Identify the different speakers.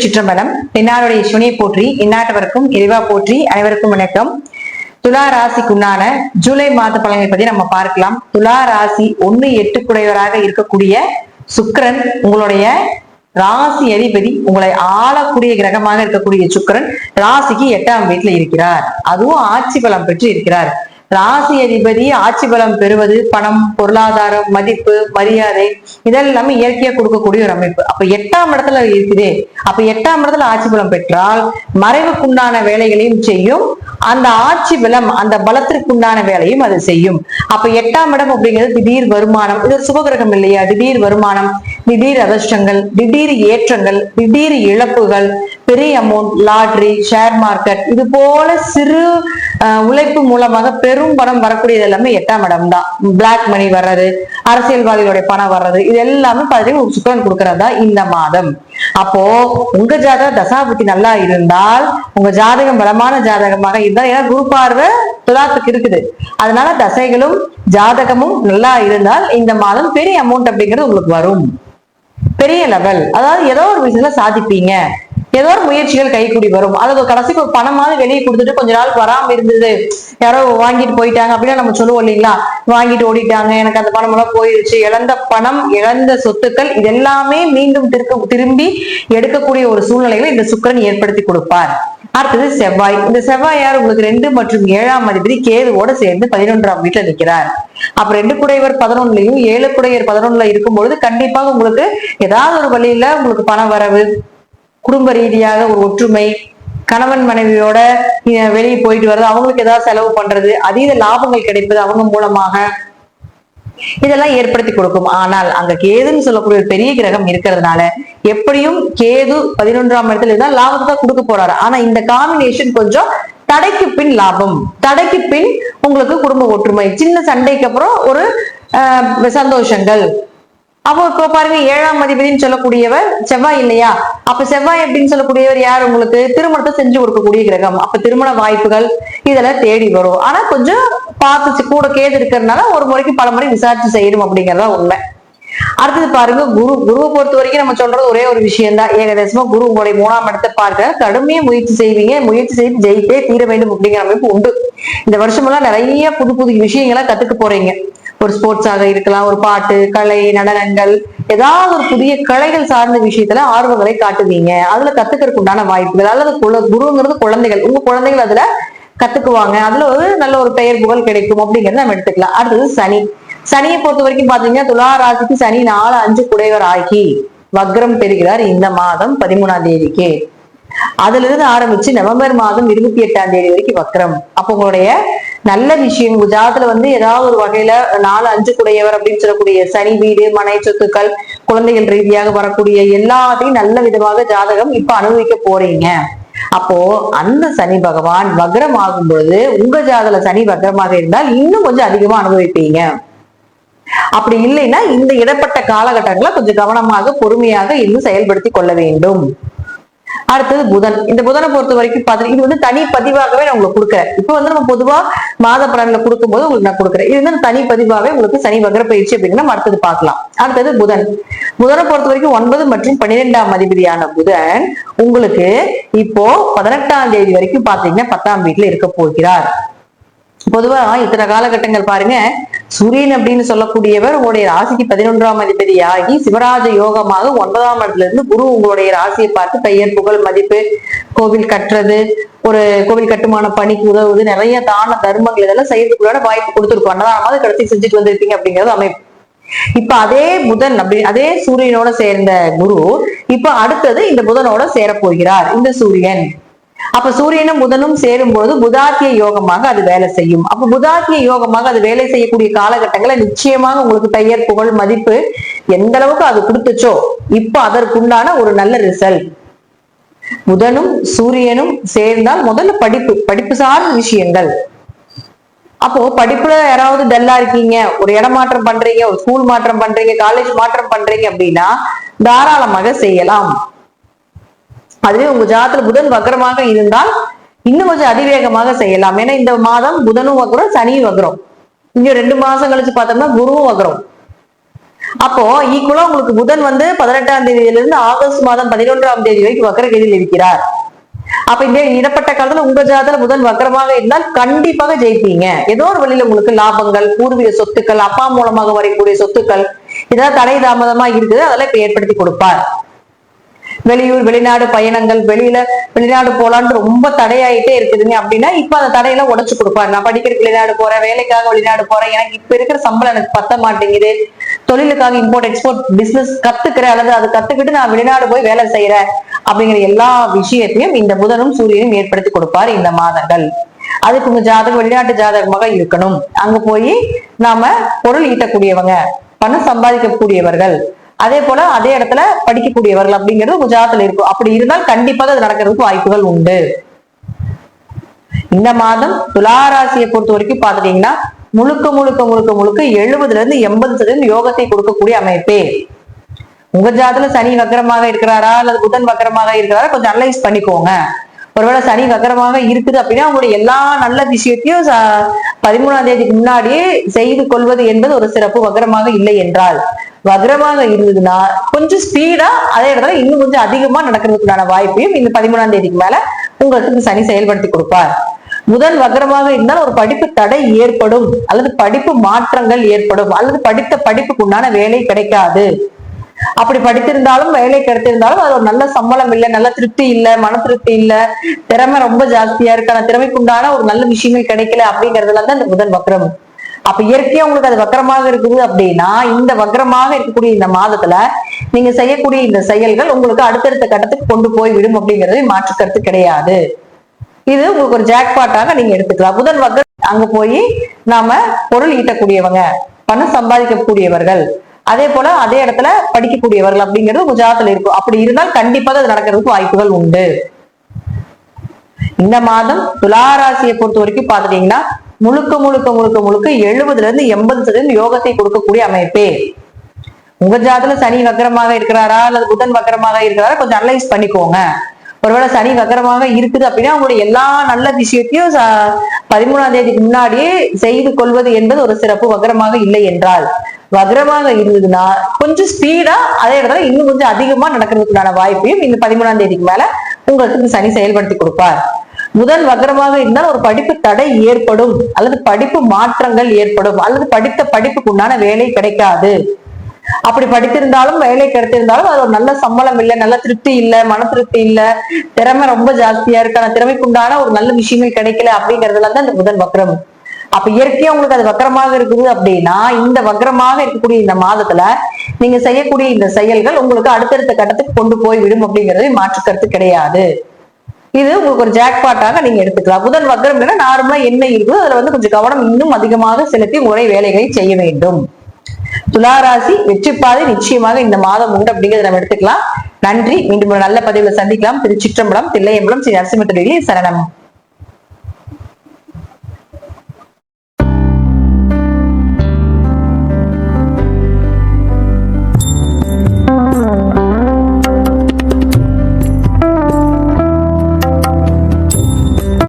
Speaker 1: திருச்சிற்றம்பலம் இன்னாருடைய சுனியை போற்றி இந்நாட்டவருக்கும் இறைவா போற்றி அனைவருக்கும் வணக்கம். துலா ராசிக்குண்டான ஜூலை மாத பலனை பத்தி நம்ம பார்க்கலாம். துலா ராசி ஒண்ணு எட்டுக்குடையவராக இருக்கக்கூடிய சுக்கரன் உங்களுடைய ராசி அதிபதி உங்களை ஆளக்கூடிய கிரகமாக இருக்கக்கூடிய சுக்கரன் ராசிக்கு எட்டாம் வீட்டுல இருக்கிறார். அதுவும் ஆட்சி பலம் பெற்று இருக்கிறார். ராசி அதிபதி ஆட்சி பலம் பெறுவது பணம் பொருளாதாரம் மதிப்பு மரியாதை இதெல்லாமே இயற்கையா கொடுக்கக்கூடிய ஒரு அமைப்பு. அப்ப எட்டாம் இடத்துல இருக்குதே. அப்ப எட்டாம் இடத்துல ஆட்சி பலம் பெற்றால் மறைவுக்குண்டான வேலைகளையும் செய்யும். அந்த ஆட்சி பலம் அந்த பலத்திற்குண்டான வேலையும் அது செய்யும். அப்ப எட்டாம் இடம் அப்படிங்கிறது திடீர் வருமானம். இது ஒரு சுபகிரகம் இல்லையா? திடீர் வருமானம் திடீர் அதிர்ஷ்டங்கள் திடீர் ஏற்றங்கள் திடீர் இழப்புகள் பெரிய அமௌண்ட் லாட்ரி ஷேர் மார்க்கெட் இது போல சிறு உழைப்பு மூலமாக பெரும் பணம் வரக்கூடியது எல்லாமே எட்டாம் இடம் தான். பிளாக் மணி வர்றது அரசியல்வாதிகளுடைய பணம் வர்றது இது எல்லாமே பாத்தீங்கன்னா ஒரு சுக்கரன் கொடுக்கறதா இந்த மாதம். அப்போ உங்க ஜாதக தசாபுத்தி நல்லா இருந்தால் உங்க ஜாதகம் பலமான ஜாதகமாக இருந்தால் ஏன்னா குரு பார்வை துலாத்துக்கு இருக்குது. அதனால தசைகளும் ஜாதகமும் நல்லா இருந்தால் இந்த மாதம் பெரிய அமௌண்ட் அப்படிங்கிறது உங்களுக்கு வரும். பெரிய லெவல் அதாவது ஏதோ ஒரு விஷயத்துல சாதிப்பீங்க. ஏதோ ஒரு முயற்சிகள் கைக்கூடி வரும். அதாவது கடைசிக்கு ஒரு பணமாவது வெளியே கொடுத்துட்டு கொஞ்ச நாள் வராம இருந்தது. யாரோ வாங்கிட்டு போயிட்டாங்க அப்படின்னா நம்ம சொல்லுவோம் இல்லைங்களா? வாங்கிட்டு ஓடிட்டாங்க. எனக்கு அந்த பணம் எல்லாம் போயிருச்சு. இழந்த பணம் இழந்த சொத்துக்கள் இதெல்லாமே மீண்டும் திருக்க திரும்பி எடுக்கக்கூடிய ஒரு சூழ்நிலைகளை இந்த சுக்கரன் ஏற்படுத்தி கொடுப்பார். அடுத்தது செவ்வாய். இந்த செவ்வாய் யார்? உங்களுக்கு ரெண்டு மற்றும் ஏழாம் அதிபதி கேதுவோட சேர்ந்து பதினொன்றாம் வீட்டுல நிற்கிறார். அப்ப ரெண்டு குடையவர் பதினொன்னுலயும் ஏழு குடையர் பதினொன்னுல இருக்கும் பொழுது கண்டிப்பாக உங்களுக்கு ஏதாவது ஒரு வழியில உங்களுக்கு பண வரவு குடும்ப ரீதியாக ஒரு ஒற்றுமை கணவன் மனைவியோட வெளியே போயிட்டு வர்றது அவங்களுக்கு ஏதாவது செலவு பண்றது அதீத லாபங்கள் கிடைப்பது அவங்க மூலமாக இதெல்லாம் ஏற்படுத்தி கொடுக்கும். ஆனால் அங்க கேதுன்னு சொல்லக்கூடிய ஒரு பெரிய கிரகம் இருக்கிறதுனால எப்படியும் கேது பதினொன்றாம் இடத்துல இருந்தால் லாபத்தை தான் கொடுக்க போறாரு. ஆனா இந்த காம்பினேஷன் கொஞ்சம் தடைக்கு பின் லாபம். தடைக்கு பின் உங்களுக்கு குடும்ப ஒற்றுமை. சின்ன சண்டைக்கு அப்புறம் ஒரு ஆஹ், சந்தோஷங்கள். அப்போ இப்போ பாருங்க ஏழாம் அதிபதினு சொல்லக்கூடியவர் செவ்வாய் இல்லையா? அப்ப செவ்வாய் அப்படின்னு சொல்லக்கூடியவர் யார் உங்களுக்கு? திருமணத்தை செஞ்சு கொடுக்கக்கூடிய கிரகம். அப்ப திருமண வாய்ப்புகள் இதெல்லாம் தேடி வரும். ஆனா கொஞ்சம் பார்த்து கூட கேது இருக்கிறதுனால ஒரு முறைக்கு பல முறை விசாரிச்சு செய்யணும் அப்படிங்கறதா உண்மை. அடுத்தது பாருங்க குரு குருவை பொறுத்த வரைக்கும் நம்ம சொல்றது ஒரே ஒரு விஷயம் தான் ஏகதேசமா குரு உங்களுடைய மூணாம் இடத்தை பார்க்க கடுமையா முயற்சி செய்வீங்க. முயற்சி செய்து ஜெயித்தே தீர வேண்டும் அப்படிங்கிற அமைப்பு உண்டு. இந்த வருஷம் எல்லாம் நிறைய புது புது விஷயங்களை கத்துக்க போறீங்க. ஒரு ஸ்போர்ட்ஸாக இருக்கலாம் ஒரு பாட்டு கலை நடனங்கள் ஏதாவது ஒரு புதிய கலைகள் சார்ந்த விஷயத்துல ஆர்வங்களை காட்டுவீங்க. அதுல கத்துக்கிறதுக்கு உண்டான வாய்ப்புகள் அல்லது குருங்கிறது குழந்தைகள். உங்க குழந்தைகள் அதுல கத்துக்குவாங்க. அதுல ஒரு நல்ல ஒரு பெயர் புகழ் கிடைக்கும் அப்படிங்கறத நம்ம எடுத்துக்கலாம். அடுத்தது சனி. சனியை பொறுத்த வரைக்கும் பாத்தீங்கன்னா துலா ராசிக்கு சனி நாலு அஞ்சு குடைவர் ஆகி வக்ரம் பெறுகிறார் இந்த மாதம் பதிமூணாம் தேதிக்கு. அதுல இருந்து ஆரம்பிச்சு நவம்பர் மாதம் இருபத்தி எட்டாம் தேதி வரைக்கும் வக்ரம். அப்போ உங்களுடைய நல்ல விஷயம் உங்க ஜாதத்துல வந்து ஏதாவது ஒரு வகையில நாலு அஞ்சு குடையவர் அப்படின்னு சொல்லக்கூடிய சனி வீடு மனை சொத்துக்கள் குழந்தைகள் ரீதியாக வரக்கூடிய எல்லாத்தையும் நல்ல விதமாக ஜாதகம் இப்ப அனுபவிக்க போறீங்க. அப்போ அந்த சனி பகவான் வக்ரம் ஆகும் பொழுது உங்க ஜாதல சனி வக்ரமாக இருந்தால் இன்னும் கொஞ்சம் அதிகமா அனுபவிப்பீங்க. அப்படி இல்லைன்னா இந்த இடப்பட்ட காலகட்டங்களை கொஞ்சம் கவனமாக பொறுமையாக இன்னும் செயல்படுத்தி கொள்ள வேண்டும். அடுத்தது புதன். இந்த புதனை பொறுத்த வரைக்கும் பாத்தீங்கன்னா இது வந்து தனி பதிவாகவே நான் உங்களுக்கு கொடுக்குறேன். இப்போ வந்து நம்ம பொதுவா மாத பலன்ல கொடுக்கும்போது உங்களுக்கு நான் கொடுக்குறேன். இது வந்து தனி பதிவாகவே உங்களுக்கு சனி வகர பயிற்சி அப்படின்னு நம்ம அடுத்தது பார்க்கலாம். அடுத்தது புதன். புதனை பொறுத்த வரைக்கும் ஒன்பது மற்றும் பன்னிரெண்டாம் அதிபதியான புதன் உங்களுக்கு இப்போ பதினெட்டாம் தேதி வரைக்கும் பாத்தீங்கன்னா பத்தாம் வீட்டுல இருக்க போகிறார். பொதுவா இத்தனை காலகட்டங்கள் பாருங்க. சூரியன் அப்படின்னு சொல்லக்கூடியவர் உங்களுடைய ராசிக்கு பதினொன்றாம் அதிபதி ஆகி சிவராஜ யோகமாக ஒன்பதாம் இடத்துல இருந்து குரு உங்களுடைய ராசியை பார்த்து பெயர் புகழ் மதிப்பு கோவில் கட்டுறது ஒரு கோவில் கட்டுமான பணிக்கு உதவுது நிறைய தான தர்மங்கள் இதெல்லாம் செய்யறதுக்குள்ளான வாய்ப்பு கொடுத்துருக்கோம். அன்னதானமாவது கடைசி செஞ்சுட்டு வந்திருப்பீங்க அப்படிங்கிறது அமைப்பு. இப்ப அதே புதன் அப்படி அதே சூரியனோட சேர்ந்த குரு இப்ப அடுத்தது இந்த புதனோட சேரப் போகிறார் இந்த சூரியன். அப்ப சூரியனும் புதனும் சேரும்போது புதாத்திய யோகமாக அது வேலை செய்யும். அப்ப புதாத்திய யோகமாக அது வேலை செய்யக்கூடிய காலகட்டங்களை நிச்சயமாக உங்களுக்கு பெயர் புகழ் மதிப்பு எந்த அளவுக்கு அது கொடுத்துச்சோ இப்ப அதற்குண்டான ஒரு நல்ல ரிசல்ட் புதனும் சூரியனும் சேர்ந்தால் முதல்ல படிப்பு படிப்பு சார்ந்த விஷயங்கள். அப்போ படிப்புல யாராவது டல்லா இருக்கீங்க ஒரு இடம் மாற்றம் பண்றீங்க ஒரு ஸ்கூல் மாற்றம் பண்றீங்க காலேஜ் மாற்றம் பண்றீங்க அப்படின்னா தாராளமாக செய்யலாம். அதுவே உங்க ஜாதத்துல புதன் வக்கரமாக இருந்தால் இன்னும் கொஞ்சம் அதிவேகமாக செய்யலாம். ஏன்னா இந்த மாதம் புதனும் வக்கரம் சனியும் வக்கரம். இன்னும் ரெண்டு மாசம் கழிச்சு பார்த்தோம்னா குருவும் வக்கரம். அப்போ ஈக்குவலா உங்களுக்கு புதன் வந்து பதினெட்டாம் தேதியில இருந்து ஆகஸ்ட் மாதம் பதினொன்றாம் தேதி வரைக்கும் வக்கரகதியில் இருக்கிறார். அப்ப இந்த இடப்பட்ட காலத்துல உங்க ஜாதத்துல புதன் வக்கரமாக இருந்தால் கண்டிப்பாக ஜெயிப்பீங்க. ஏதோ ஒரு வழியில உங்களுக்கு லாபங்கள் பூர்வீக சொத்துக்கள் அப்பா மூலமாக வரக்கூடிய சொத்துக்கள் இதெல்லாம் தடை தாமதமா இருக்குது அதெல்லாம் இப்ப ஏற்படுத்தி கொடுப்பார். வெளியூர் வெளிநாடு பயணங்கள் வெளியில வெளிநாடு போலான்னு ரொம்ப தடையாயிட்டே இருக்குதுங்க. அப்படின்னா இப்ப அந்த தடையெல்லாம் உடச்சு கொடுப்பாரு. நான் படிக்கிறதுக்கு வெளிநாடு போறேன் வேலைக்காக வெளிநாடு போறேன். எனக்கு இப்ப இருக்கிற சம்பளம் எனக்கு பத்த மாட்டேங்குது. தொழிலுக்காக இம்போர்ட் எக்ஸ்போர்ட் பிசினஸ் கத்துக்கிறேன். அல்லது அது கத்துக்கிட்டு நான் வெளிநாடு போய் வேலை செய்யறேன் அப்படிங்கிற எல்லா விஷயத்தையும் இந்த புதனும் சூரியனும் ஏற்படுத்தி கொடுப்பார் இந்த மாதங்கள். அதுக்கு உங்க ஜாதகம் வெளிநாட்டு ஜாதகமாக இருக்கணும். அங்க போய் நாம பொருள் ஈட்டக்கூடியவங்க பணம் சம்பாதிக்கக்கூடியவர்கள். அதே போல அதே இடத்துல படிக்கக்கூடியவர்கள் அப்படிங்கிறது குஜராத்தில் இருக்கும். அப்படி இருந்தால் கண்டிப்பாக அது நடக்கிறதுக்கு வாய்ப்புகள் உண்டு. இந்த மாதம் துளாராசியை பொறுத்த வரைக்கும் பாத்துட்டீங்கன்னா முழுக்க முழுக்க முழுக்க முழுக்க எழுபதுல இருந்து எண்பது சதவீதம் யோகத்தை கொடுக்கக்கூடிய அமைப்பே. உங்க ஜாதத்துல சனி வக்கரமாக இருக்கிறாரா? அல்லது புதன் வக்கரமாக இருக்கிறாரா? கொஞ்சம் அனலைஸ் பண்ணிக்கோங்க. ஒருவேளை சனி வக்கரமாக இருக்குது அப்படின்னா உங்களுடைய எல்லா நல்ல விஷயத்தையும் ச- பதிமூணாம் தேதிக்கு முன்னாடியே செய்து கொள்வது என்பது ஒரு சிறப்பு வக்கரமாக இல்லை என்றால். வக்ரமாக இருந்ததுன்னா கொஞ்சம் ஸ்பீடா அதே இடத்துல இன்னும் கொஞ்சம் அதிகமா நடக்கிறதுக்குண்டான வாய்ப்பையும் இந்த பதிமூணாம் தேதிக்கு மேல உங்களுக்கு சனி செயல்படுத்தி கொடுப்பார். முதல் வக்ரமாக இருந்தால் ஒரு படிப்பு தடை ஏற்படும் அல்லது படிப்பு மாற்றங்கள் ஏற்படும் அல்லது படித்த படிப்புக்கு உண்டான வேலை கிடைக்காது. அப்படி படித்திருந்தாலும் வேலை கிடைத்திருந்தாலும் அது ஒரு நல்ல சம்பளம் இல்லை நல்ல திருப்தி இல்ல மன திருப்தி இல்ல திறமை ரொம்ப ஜாஸ்தியா இருக்கு. ஆனா திறமைக்குண்டான ஒரு நல்ல விஷயங்கள் கிடைக்கல அப்படிங்கறதுல தான் இந்த முதல் வக்ரம். அப்ப இயற்கையா உங்களுக்கு அது வக்கரமாக இருக்குது அப்படின்னா இந்த வக்கரமாக இருக்கக்கூடிய இந்த மாதத்துல நீங்க செய்யக்கூடிய இந்த செயல்கள் உங்களுக்கு அடுத்தடுத்த கட்டத்துக்கு கொண்டு போய் விடும் அப்படிங்கறது மாற்று கருத்து கிடையாது. இது உங்களுக்கு ஒரு ஜாக்பாட்டாக நீங்க எடுத்துக்கலாம். புதன் வக்ரம் அங்க போய் நாம பொருள் ஈட்டக்கூடியவங்க பணம் சம்பாதிக்கக்கூடியவர்கள் அதே போல அதே இடத்துல படிக்கக்கூடியவர்கள் அப்படிங்கிறது உங்க ஜாதத்துல இருக்கும். அப்படி இருந்தால் கண்டிப்பாக அது நடக்கிறதுக்கு வாய்ப்புகள் உண்டு. இந்த மாதம் துளாராசியை பொறுத்த வரைக்கும் பாத்துட்டீங்கன்னா முழுக்க முழுக்க முழுக்க முழுக்க எழுபதுல இருந்து எண்பது சதவீதம் யோகத்தை கொடுக்கக்கூடிய அமைப்பே. உங்க ஜாதத்துல சனி வக்கரமாக இருக்கிறாரா? அல்லது புதன் வக்கரமாக இருக்கிறாரா? கொஞ்சம் அனலைஸ் பண்ணிக்கோங்க. ஒருவேளை சனி வக்கரமாக இருக்குது அப்படின்னா உங்களுடைய எல்லா நல்ல விஷயத்தையும் பதிமூணாம் தேதிக்கு முன்னாடியே செய்து கொள்வது என்பது ஒரு சிறப்பு. வக்கரமாக இல்லை என்றால். வக்ரமாக இருந்ததுன்னா கொஞ்சம் ஸ்பீடா அதே இடத்துல இன்னும் கொஞ்சம் அதிகமா நடக்கிறதுக்குண்டான வாய்ப்பையும் இந்த பதிமூணாம் தேதிக்கு மேல உங்களுக்கு சனி செயல்படுத்தி கொடுப்பார். முதல் வக்ரமாக இருந்தால் ஒரு படிப்பு தடை ஏற்படும் அல்லது படிப்பு மாற்றங்கள் ஏற்படும் அல்லது படித்த படிப்புக்கு உண்டான வேலை கிடைக்காது. அப்படி படித்திருந்தாலும் வேலை கிடைத்திருந்தாலும் அது ஒரு நல்ல சம்பளம் இல்லை நல்ல திருப்தி இல்ல மன திருப்தி இல்ல திறமை ரொம்ப ஜாஸ்தியா இருக்கு. ஆனா திறமைக்குண்டான ஒரு நல்ல விஷயமே கிடைக்கல அப்படிங்கறதுல தான் இந்த புதன் வக்ரம். அப்ப இயற்கையா உங்களுக்கு அது வக்கரமாக இருக்குது அப்படின்னா இந்த வக்கரமாக இருக்கக்கூடிய இந்த மாதத்துல நீங்க செய்யக்கூடிய இந்த செயல்கள் உங்களுக்கு அடுத்தடுத்த கட்டத்துக்கு கொண்டு போய் விடும் அப்படிங்கறது மாற்று கருத்து கிடையாது. இது உங்களுக்கு ஒரு ஜாக்பாட்டாக நீங்க எடுத்துக்கலாம். புதன் வக்ரம் நார்மலா என்ன இருக்கோ அதுல வந்து கொஞ்சம் கவனம் இன்னும் அதிகமாக செலுத்தி முறை வேலைகளை செய்ய வேண்டும். துளாராசி வெற்றிப்பாதை நிச்சயமாக இந்த மாதம் உண்டு அப்படிங்கிறத நம்ம எடுத்துக்கலாம். நன்றி. மீண்டும் ஒரு நல்ல பதிவுல சந்திக்கலாம். திருச்சிற்றம்பலம் தில்லையம்பலம் ஸ்ரீ நரசிம்ம சரணம்.